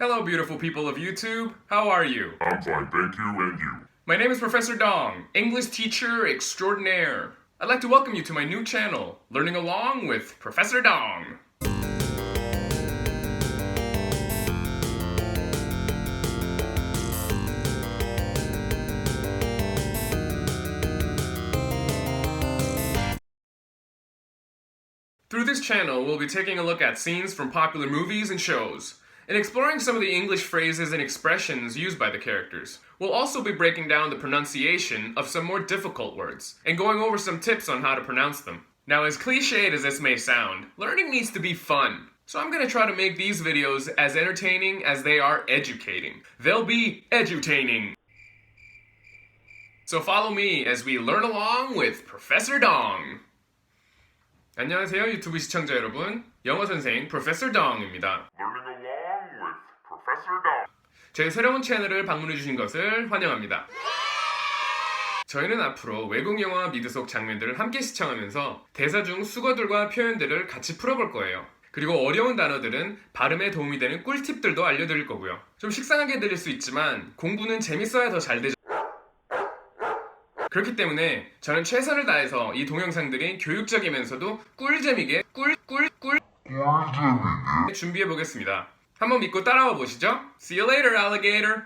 Hello, beautiful people of YouTube. How are you? I'm fine, thank you, and you. My name is Professor Dong, English teacher extraordinaire. I'd like to welcome you to my new channel, Learning Along with Professor Dong. Through this channel, we'll be taking a look at scenes from popular movies and shows, and exploring some of the English phrases and expressions used by the characters. We'll also be breaking down the pronunciation of some more difficult words, and going over some tips on how to pronounce them. Now, as cliched as this may sound, learning needs to be fun. So I'm gonna try to make these videos as entertaining as they are educating. They'll be edutaining. So follow me as we learn along with Professor Dong. 안녕하세요 유튜브 시청자 여러분 영어 선생 프로페서 덩입니다 저희 새로운 채널을 방문해 주신 것을 환영합니다. 저희는 앞으로 외국 영화 미드 속 장면들을 함께 시청하면서 대사 중 수거들과 표현들을 같이 풀어볼 거예요. 그리고 어려운 단어들은 발음에 도움이 되는 꿀팁들도 알려드릴 거고요. 좀 식상하게 들릴 수 있지만 공부는 재밌어야 더 잘 되죠. 그렇기 때문에 저는 최선을 다해서 이 동영상들이 교육적이면서도 꿀재미게 꿀꿀꿀 준비해 보겠습니다. 한번 믿고 따라와 보시죠. See you later, alligator.